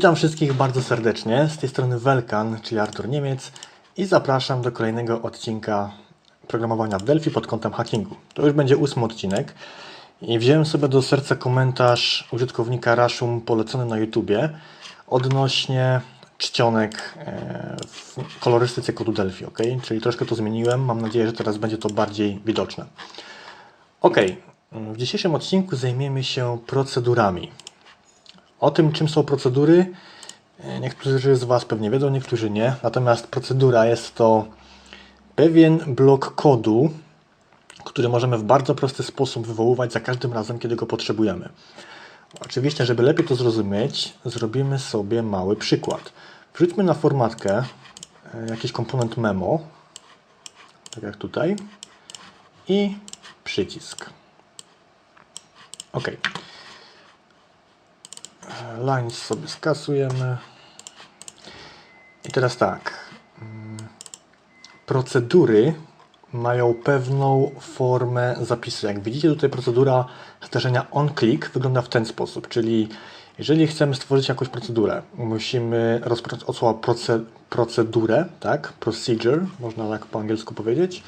Witam wszystkich bardzo serdecznie. Z tej strony Welkan, czyli Artur Niemiec i zapraszam do kolejnego odcinka programowania w Delphi pod kątem hackingu. To już będzie ósmy odcinek i wziąłem sobie do serca komentarz użytkownika Rashum polecony na YouTubie odnośnie czcionek e, w kolorystyce kodu Delphi, ok? Czyli troszkę to zmieniłem. Mam nadzieję, że teraz będzie to bardziej widoczne. Ok, w dzisiejszym odcinku zajmiemy się procedurami. O tym, czym są procedury, e, niektórzy z Was pewnie wiedzą, niektórzy nie. Natomiast procedura jest to pewien blok kodu, który możemy w bardzo prosty sposób wywoływać za każdym razem, kiedy go potrzebujemy. Oczywiście, żeby lepiej to zrozumieć, zrobimy sobie mały przykład. Wrzućmy na formatkę e, jakiś komponent memo, tak jak tutaj, i przycisk. OK. Lines sobie skasujemy. I teraz tak. Procedury mają pewną formę zapisu. Jak widzicie, tutaj procedura zdarzenia on-click wygląda w ten sposób, czyli jeżeli chcemy stworzyć jakąś procedurę, musimy rozpocząć od słowa proce, procedurę, tak? Procedure, można tak po angielsku powiedzieć.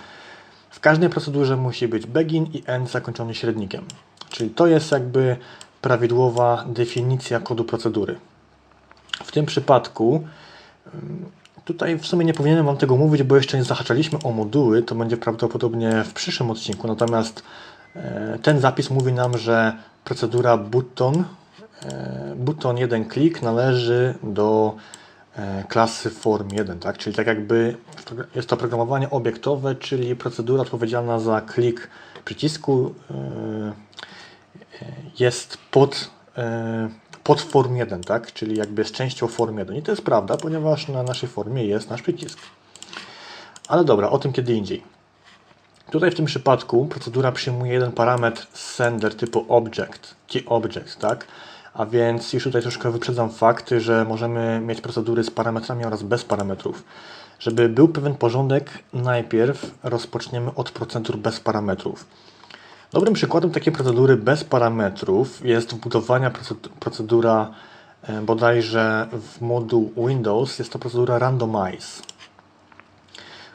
W każdej procedurze musi być begin i end zakończony średnikiem. Czyli to jest jakby prawidłowa definicja kodu procedury. W tym przypadku ym, tutaj w sumie nie powinienem Wam tego mówić, bo jeszcze nie zahaczaliśmy o moduły, to będzie prawdopodobnie w przyszłym odcinku, natomiast e, ten zapis mówi nam, że procedura button, e, button 1 klik należy do e, klasy form 1, tak? Czyli tak jakby jest to programowanie obiektowe, czyli procedura odpowiedzialna za klik przycisku jest pod, e, pod form 1, tak? Czyli jakby jest częścią form 1. I to jest prawda, ponieważ na naszej formie jest nasz przycisk. Ale dobra, o tym kiedy indziej. Tutaj w tym przypadku procedura przyjmuje jeden parametr sender typu object, key object, tak? A więc już tutaj troszkę wyprzedzam fakty, że możemy mieć procedury z parametrami oraz bez parametrów. Żeby był pewien porządek, najpierw rozpoczniemy od procedur bez parametrów. Dobrym przykładem takiej procedury bez parametrów jest wbudowania procedu- procedura e, bodajże w moduł Windows, jest to procedura randomize.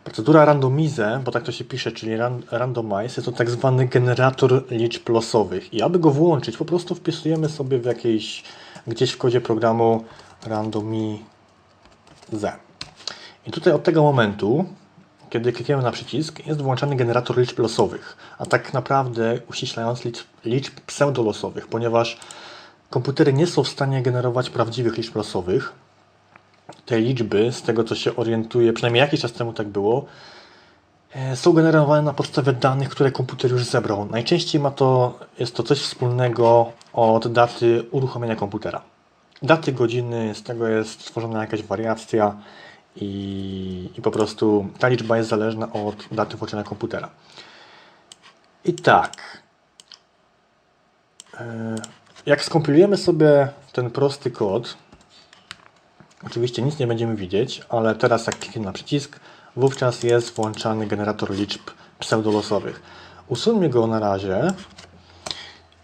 Procedura randomize, bo tak to się pisze, czyli ran, randomize, jest to tak zwany generator liczb losowych. I aby go włączyć, po prostu wpisujemy sobie w jakiejś, gdzieś w kodzie programu randomize. I tutaj od tego momentu, kiedy klikniemy na przycisk, jest włączany generator liczb losowych, a tak naprawdę uściślając liczb, liczb pseudolosowych, ponieważ komputery nie są w stanie generować prawdziwych liczb losowych. Te liczby, z tego co się orientuję, przynajmniej jakiś czas temu tak było, e, są generowane na podstawie danych, które komputer już zebrał. Najczęściej ma to, jest to coś wspólnego od daty uruchomienia komputera. Daty, godziny, z tego jest stworzona jakaś wariacja i, i po prostu ta liczba jest zależna od daty włączenia komputera. I tak, e, jak skompilujemy sobie ten prosty kod, oczywiście nic nie będziemy widzieć, ale teraz jak klikniemy na przycisk, wówczas jest włączany generator liczb pseudolosowych. Usuńmy go na razie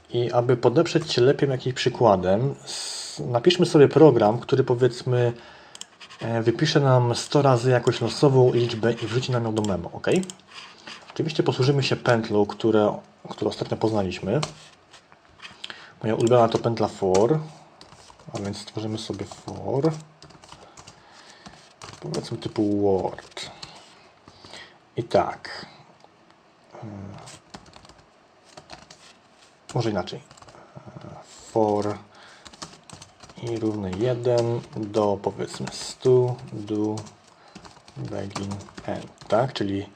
i aby podeprzeć się lepiej jakimś przykładem, napiszmy sobie program, który powiedzmy wypisze nam 100 razy jakąś losową liczbę i wrzuci nam ją do memo, ok? Oczywiście posłużymy się pętlą, które, którą ostatnio poznaliśmy. Moja ulubiona to pętla for, a więc stworzymy sobie for, powiedzmy typu word. I tak. Hmm. Może inaczej. For i równy 1 do powiedzmy 100 do begin end, tak? Czyli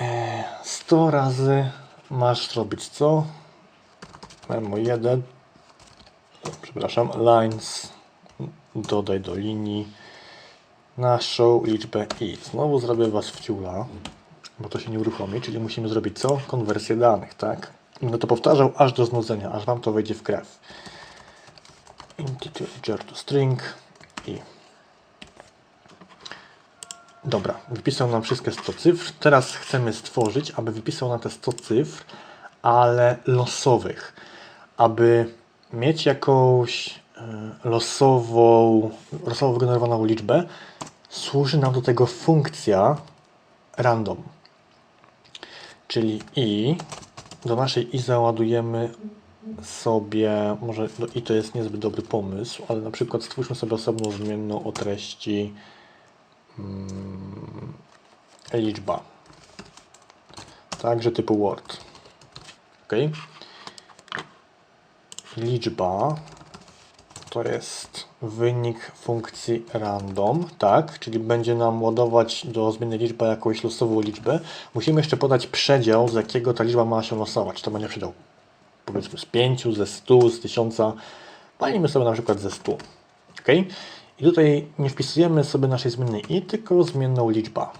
e, 100 razy masz zrobić co? Memo 1 przepraszam, lines dodaj do linii naszą liczbę i znowu zrobię was w ciula, bo to się nie uruchomi, czyli musimy zrobić co? Konwersję danych, tak? Będę to powtarzał aż do znudzenia, aż wam to wejdzie w krew integer to string i dobra, wypisał nam wszystkie 100 cyfr. Teraz chcemy stworzyć, aby wypisał nam te 100 cyfr, ale losowych. Aby mieć jakąś e, losową, losowo wygenerowaną liczbę, służy nam do tego funkcja random. Czyli i do naszej i załadujemy sobie, może do i to jest niezbyt dobry pomysł, ale na przykład stwórzmy sobie osobną zmienną o treści mm, liczba. Także typu Word. OK. Liczba to jest wynik funkcji random, tak? Czyli będzie nam ładować do zmiennej liczby jakąś losową liczbę. Musimy jeszcze podać przedział, z jakiego ta liczba ma się losować. To będzie przedział powiedzmy z 5, ze 100, z 1000. Palimy sobie na przykład ze 100. OK? I tutaj nie wpisujemy sobie naszej zmiennej i, tylko zmienną liczba.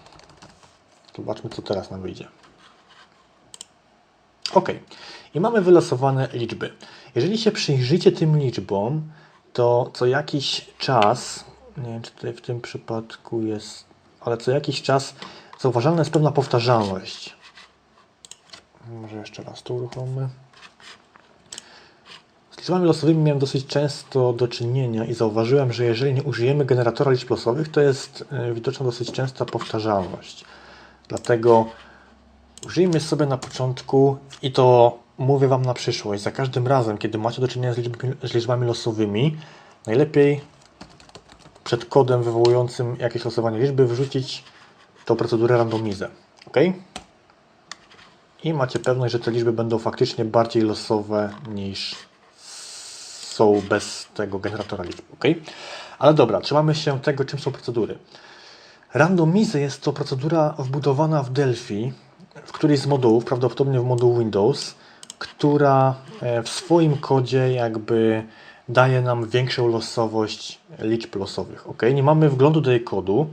Zobaczmy, co teraz nam wyjdzie. OK. I mamy wylosowane liczby. Jeżeli się przyjrzycie tym liczbom, to co jakiś czas, nie wiem czy tutaj w tym przypadku jest, ale co jakiś czas zauważalna jest pewna powtarzalność. Może jeszcze raz to uruchommy. Liczbami losowymi miałem dosyć często do czynienia i zauważyłem, że jeżeli nie użyjemy generatora liczb losowych, to jest e, widoczna dosyć częsta powtarzalność. Dlatego użyjmy sobie na początku i to mówię Wam na przyszłość. Za każdym razem, kiedy macie do czynienia z liczbami, z liczbami losowymi, najlepiej przed kodem wywołującym jakieś losowanie liczby wrzucić tą procedurę randomizę. OK? I macie pewność, że te liczby będą faktycznie bardziej losowe niż są bez tego generatora liczb. OK? Ale dobra, trzymamy się tego, czym są procedury. Randomizy jest to procedura wbudowana w Delphi, w którymś z modułów, prawdopodobnie w moduł Windows, która e, w swoim kodzie jakby daje nam większą losowość liczb losowych. Ok, nie mamy wglądu do jej kodu,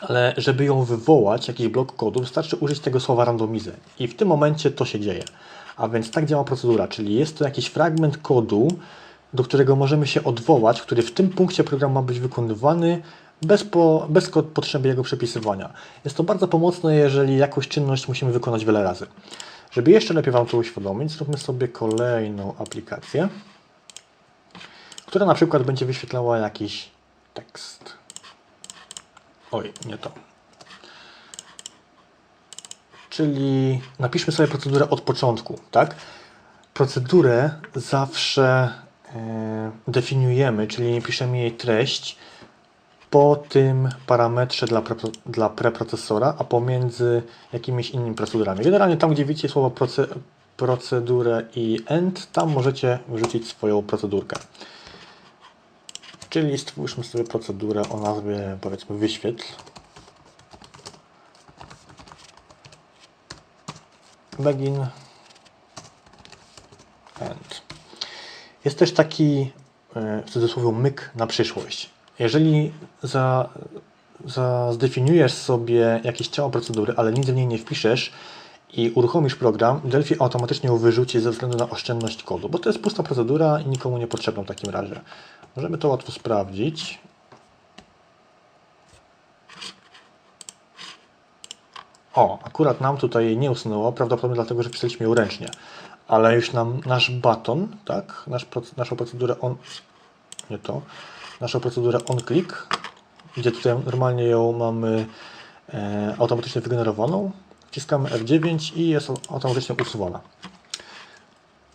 ale żeby ją wywołać, jakiś blok kodu, wystarczy użyć tego słowa randomizer i w tym momencie to się dzieje. A więc tak działa procedura, czyli jest to jakiś fragment kodu, do którego możemy się odwołać, który w tym punkcie programu ma być wykonywany bez, po, bez potrzeby jego przepisywania. Jest to bardzo pomocne, jeżeli jakąś czynność musimy wykonać wiele razy. Żeby jeszcze lepiej Wam to uświadomić, zróbmy sobie kolejną aplikację, która na przykład będzie wyświetlała jakiś tekst. Oj, nie to. Czyli napiszmy sobie procedurę od początku, tak? Procedurę zawsze e, definiujemy, czyli piszemy jej treść po tym parametrze dla, pre, dla preprocesora, a pomiędzy jakimiś innymi procedurami. Generalnie tam, gdzie widzicie słowo proce, procedurę i end, tam możecie wrzucić swoją procedurkę. Czyli stwórzmy sobie procedurę o nazwie powiedzmy wyświetl. Begin end. Jest też taki e, w cudzysłowie myk na przyszłość. Jeżeli za, za zdefiniujesz sobie jakieś ciało procedury, ale nic w niej nie wpiszesz i uruchomisz program, Delphi automatycznie ją wyrzuci ze względu na oszczędność kodu, bo to jest pusta procedura i nikomu nie potrzebna w takim razie. Możemy to łatwo sprawdzić. O, akurat nam tutaj nie usunęło, prawdopodobnie dlatego, że pisaliśmy ją ręcznie. Ale już nam nasz baton, tak, nasz, naszą procedurę on, nie to, naszą procedurę onClick, gdzie tutaj normalnie ją mamy e, automatycznie wygenerowaną. Wciskamy F9 i jest automatycznie usuwana.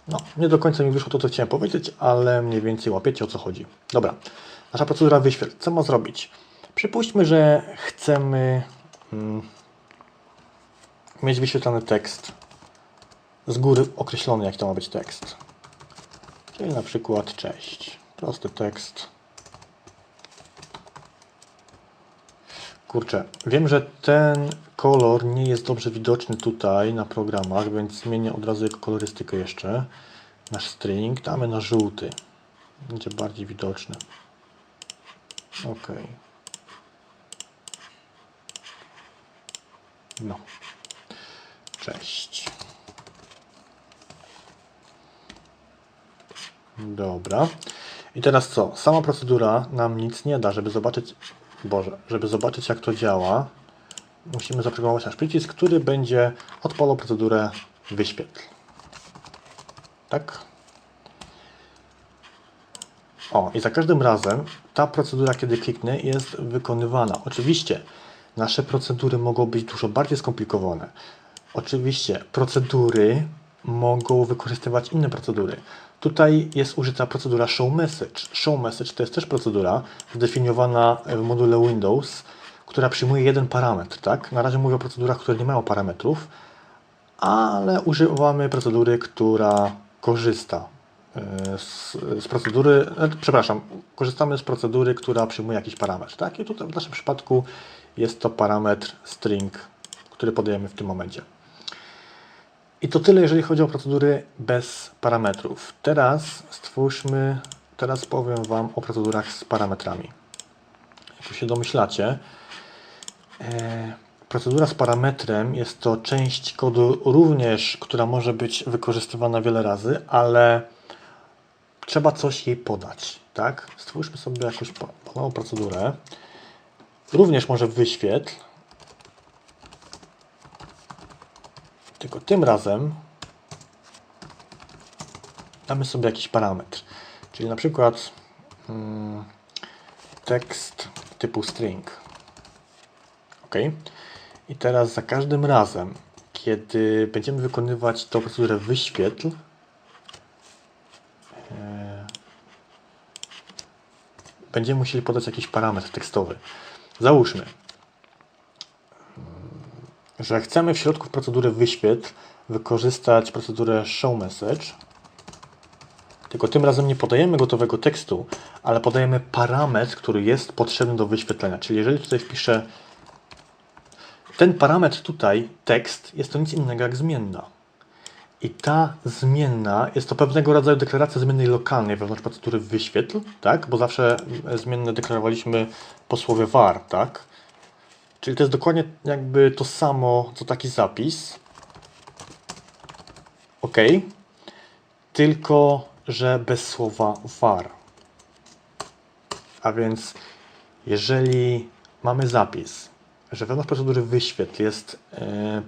No, nie do końca mi wyszło to, co chciałem powiedzieć, ale mniej więcej łapiecie o co chodzi. Dobra, nasza procedura wyświetl. Co ma zrobić? Przypuśćmy, że chcemy mm, mieć wyświetlany tekst z góry określony, jak to ma być tekst. Czyli na przykład cześć. Prosty tekst. Kurczę, wiem, że ten kolor nie jest dobrze widoczny tutaj na programach, więc zmienię od razu jego kolorystykę jeszcze. Nasz string damy na żółty. Będzie bardziej widoczny. Ok. No. Cześć. Dobra. I teraz co? Sama procedura nam nic nie da, żeby zobaczyć Boże, żeby zobaczyć jak to działa, musimy zaprogramować nasz przycisk, który będzie odpalał procedurę wyświetl. Tak? O, i za każdym razem ta procedura, kiedy kliknę, jest wykonywana. Oczywiście nasze procedury mogą być dużo bardziej skomplikowane. Oczywiście procedury mogą wykorzystywać inne procedury. Tutaj jest użyta procedura show message. Show message to jest też procedura zdefiniowana w module Windows, która przyjmuje jeden parametr. Tak? Na razie mówię o procedurach, które nie mają parametrów, ale używamy procedury, która korzysta e, z, z procedury, e, przepraszam, korzystamy z procedury, która przyjmuje jakiś parametr. Tak? I tutaj w naszym przypadku jest to parametr string, który podajemy w tym momencie. I to tyle, jeżeli chodzi o procedury bez parametrów. Teraz stwórzmy, teraz powiem Wam o procedurach z parametrami. Jak się domyślacie, e, procedura z parametrem jest to część kodu również, która może być wykorzystywana wiele razy, ale trzeba coś jej podać. Tak? Stwórzmy sobie jakąś małą procedurę. Również może wyświetl, Tylko tym razem damy sobie jakiś parametr. Czyli na przykład hmm, tekst typu string. OK. I teraz za każdym razem, kiedy będziemy wykonywać tą procedurę wyświetl, e, będziemy musieli podać jakiś parametr tekstowy. Załóżmy, że chcemy w środku procedury wyświetl wykorzystać procedurę show message, tylko tym razem nie podajemy gotowego tekstu, ale podajemy parametr, który jest potrzebny do wyświetlenia. Czyli jeżeli tutaj wpiszę ten parametr tutaj, tekst, jest to nic innego jak zmienna. I ta zmienna jest to pewnego rodzaju deklaracja zmiennej lokalnej wewnątrz procedury wyświetl, tak? Bo zawsze zmienne deklarowaliśmy po słowie var, tak? Czyli to jest dokładnie jakby to samo, co taki zapis. OK. Tylko, że bez słowa var. A więc, jeżeli mamy zapis, że wewnątrz procedury wyświetl jest, e,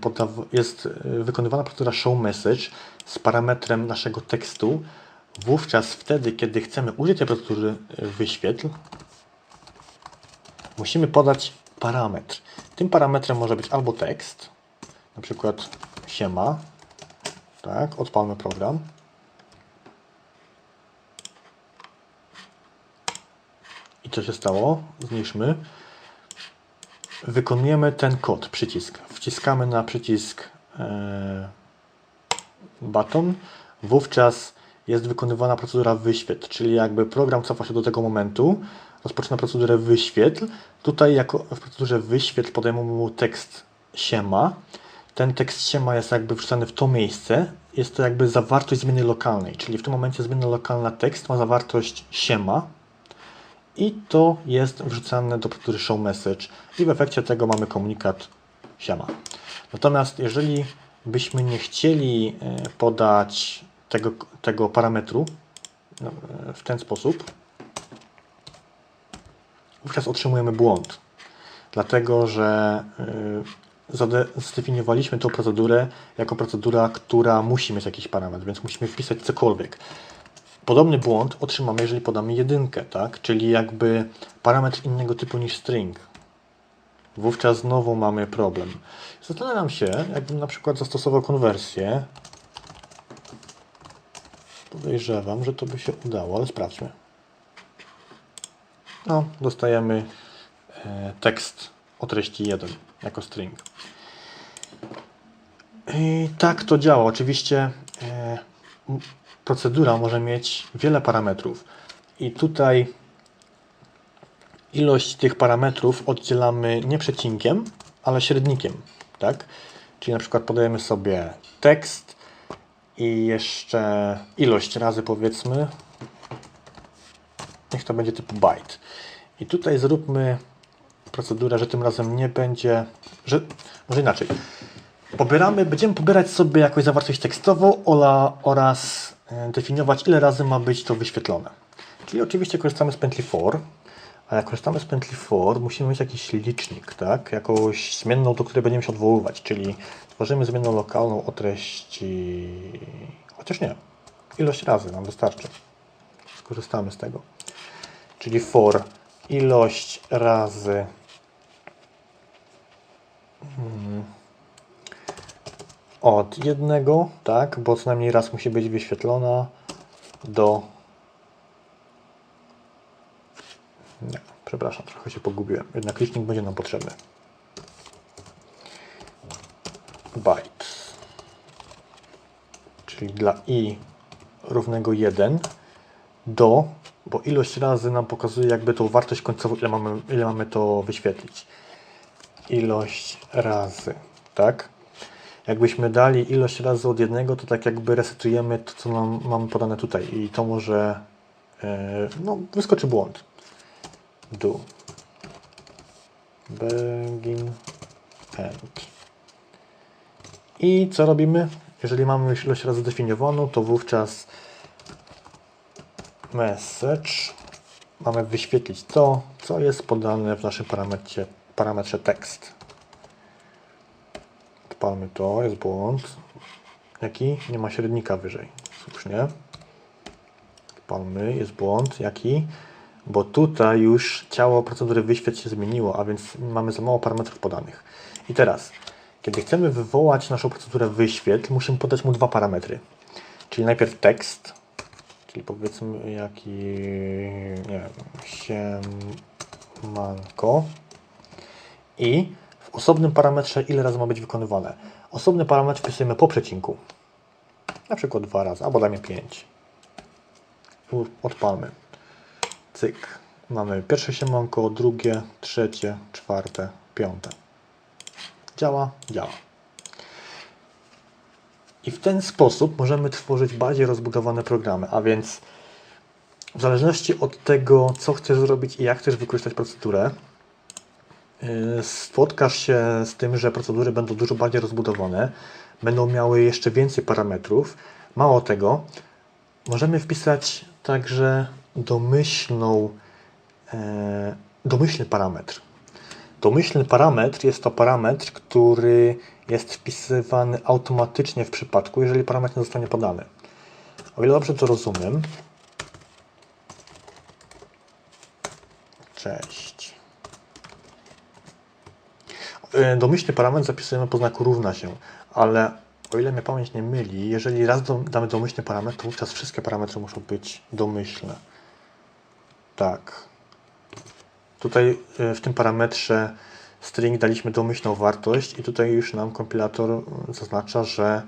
jest e, wykonywana procedura show message z parametrem naszego tekstu, wówczas wtedy, kiedy chcemy użyć tej procedury e, wyświetl, musimy podać parametr. Tym parametrem może być albo tekst, na przykład siema, tak, odpalmy program. I co się stało? Zniszmy. Wykonujemy ten kod, przycisk. Wciskamy na przycisk e, button. Wówczas jest wykonywana procedura wyświetl, czyli jakby program cofa się do tego momentu, rozpoczyna procedurę wyświetl. Tutaj jako w procedurze wyświetl podajemy mu tekst siema. Ten tekst siema jest jakby wrzucany w to miejsce. Jest to jakby zawartość zmiany lokalnej, czyli w tym momencie zmiana lokalna tekst ma zawartość siema i to jest wrzucane do procedury show message i w efekcie tego mamy komunikat siema. Natomiast jeżeli byśmy nie chcieli e, podać tego, tego parametru no, w ten sposób, wówczas otrzymujemy błąd. Dlatego, że y, zdefiniowaliśmy tą procedurę jako procedura, która musi mieć jakiś parametr, więc musimy wpisać cokolwiek. Podobny błąd otrzymamy, jeżeli podamy jedynkę, tak? czyli jakby parametr innego typu niż string. Wówczas znowu mamy problem. Zastanawiam się, jakbym na przykład zastosował konwersję. Podejrzewam, że to by się udało, ale sprawdźmy. No, dostajemy e, tekst o treści 1 jako string. I tak to działa. Oczywiście e, procedura może mieć wiele parametrów. I tutaj ilość tych parametrów oddzielamy nie przecinkiem, ale średnikiem. Tak? Czyli na przykład podajemy sobie tekst i jeszcze ilość razy powiedzmy Niech to będzie typu byte. I tutaj zróbmy procedurę, że tym razem nie będzie, że może inaczej. Pobieramy, będziemy pobierać sobie jakąś zawartość tekstową ola, oraz e, definiować ile razy ma być to wyświetlone. Czyli oczywiście korzystamy z pętli for, a jak korzystamy z pętli for, musimy mieć jakiś licznik, tak? Jakąś zmienną, do której będziemy się odwoływać, czyli tworzymy zmienną lokalną o treści, chociaż nie, ilość razy nam wystarczy. Skorzystamy z tego. czyli for ilość razy mm, od jednego, tak, bo co najmniej raz musi być wyświetlona do nie, przepraszam, trochę się pogubiłem. Jednak licznik będzie nam potrzebny. Byte. Czyli dla i równego 1 do, bo ilość razy nam pokazuje jakby tą wartość końcową, ile mamy, ile mamy to wyświetlić. Ilość razy, tak? Jakbyśmy dali ilość razy od jednego, to tak jakby resetujemy to, co nam mamy podane tutaj i to może, e, no, wyskoczy błąd do begin end. I co robimy? Jeżeli mamy ilość razy zdefiniowaną, to wówczas message mamy wyświetlić to, co jest podane w naszym parametrze, parametrze text. Odpalmy to, jest błąd. Jaki? Nie ma średnika wyżej. Słusznie. Odpalmy, jest błąd. Jaki? Bo tutaj już ciało procedury wyświet się zmieniło, a więc mamy za mało parametrów podanych. I teraz, kiedy chcemy wywołać naszą procedurę wyświetl, musimy podać mu dwa parametry. Czyli najpierw tekst, czyli powiedzmy jaki, nie wiem, siemanko i w osobnym parametrze ile razy ma być wykonywane. Osobny parametr wpisujemy po przecinku. Na przykład dwa razy, albo dajmy pięć. Odpalmy. Cyk. Mamy pierwsze siemanko, drugie, trzecie, czwarte, piąte. Działa? Działa. I w ten sposób możemy tworzyć bardziej rozbudowane programy, a więc w zależności od tego, co chcesz zrobić i jak chcesz wykorzystać procedurę, yy, spotkasz się z tym, że procedury będą dużo bardziej rozbudowane, będą miały jeszcze więcej parametrów. Mało tego, możemy wpisać także domyślną, e, domyślny parametr. Domyślny parametr jest to parametr, który jest wpisywany automatycznie w przypadku, jeżeli parametr nie zostanie podany. O ile dobrze to rozumiem. Cześć. E, Domyślny parametr zapisujemy po znaku równa się, ale o ile mnie pamięć nie myli, jeżeli raz damy domyślny parametr, to wówczas wszystkie parametry muszą być domyślne. Tak. Tutaj e, w tym parametrze string daliśmy domyślną wartość i tutaj już nam kompilator zaznacza, że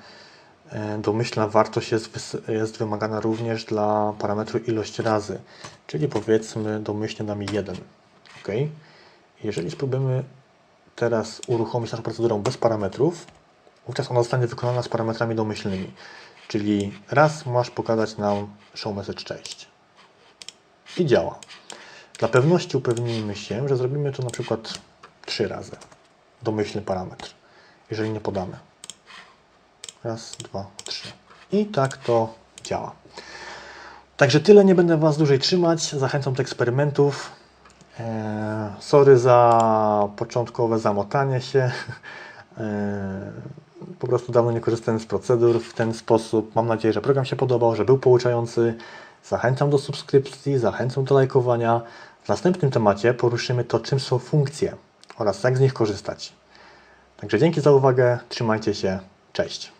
e, domyślna wartość jest, jest wymagana również dla parametru ilość razy, czyli powiedzmy domyślnie damy 1. OK. Jeżeli spróbujemy teraz uruchomić naszą procedurę bez parametrów, wówczas ona zostanie wykonana z parametrami domyślnymi. Czyli raz masz pokazać nam show message cześć i działa. Dla pewności upewnijmy się, że zrobimy to na przykład trzy razy. Domyślny parametr, jeżeli nie podamy. Raz, dwa, trzy. I tak to działa. Także tyle, nie będę Was dłużej trzymać. Zachęcam do eksperymentów. Eee, sorry za początkowe zamotanie się. Eee, po prostu dawno nie korzystałem z procedur w ten sposób. Mam nadzieję, że program się podobał, że był pouczający. Zachęcam do subskrypcji, zachęcam do lajkowania. W następnym temacie poruszymy to, czym są funkcje oraz jak z nich korzystać. Także dzięki za uwagę, trzymajcie się, cześć.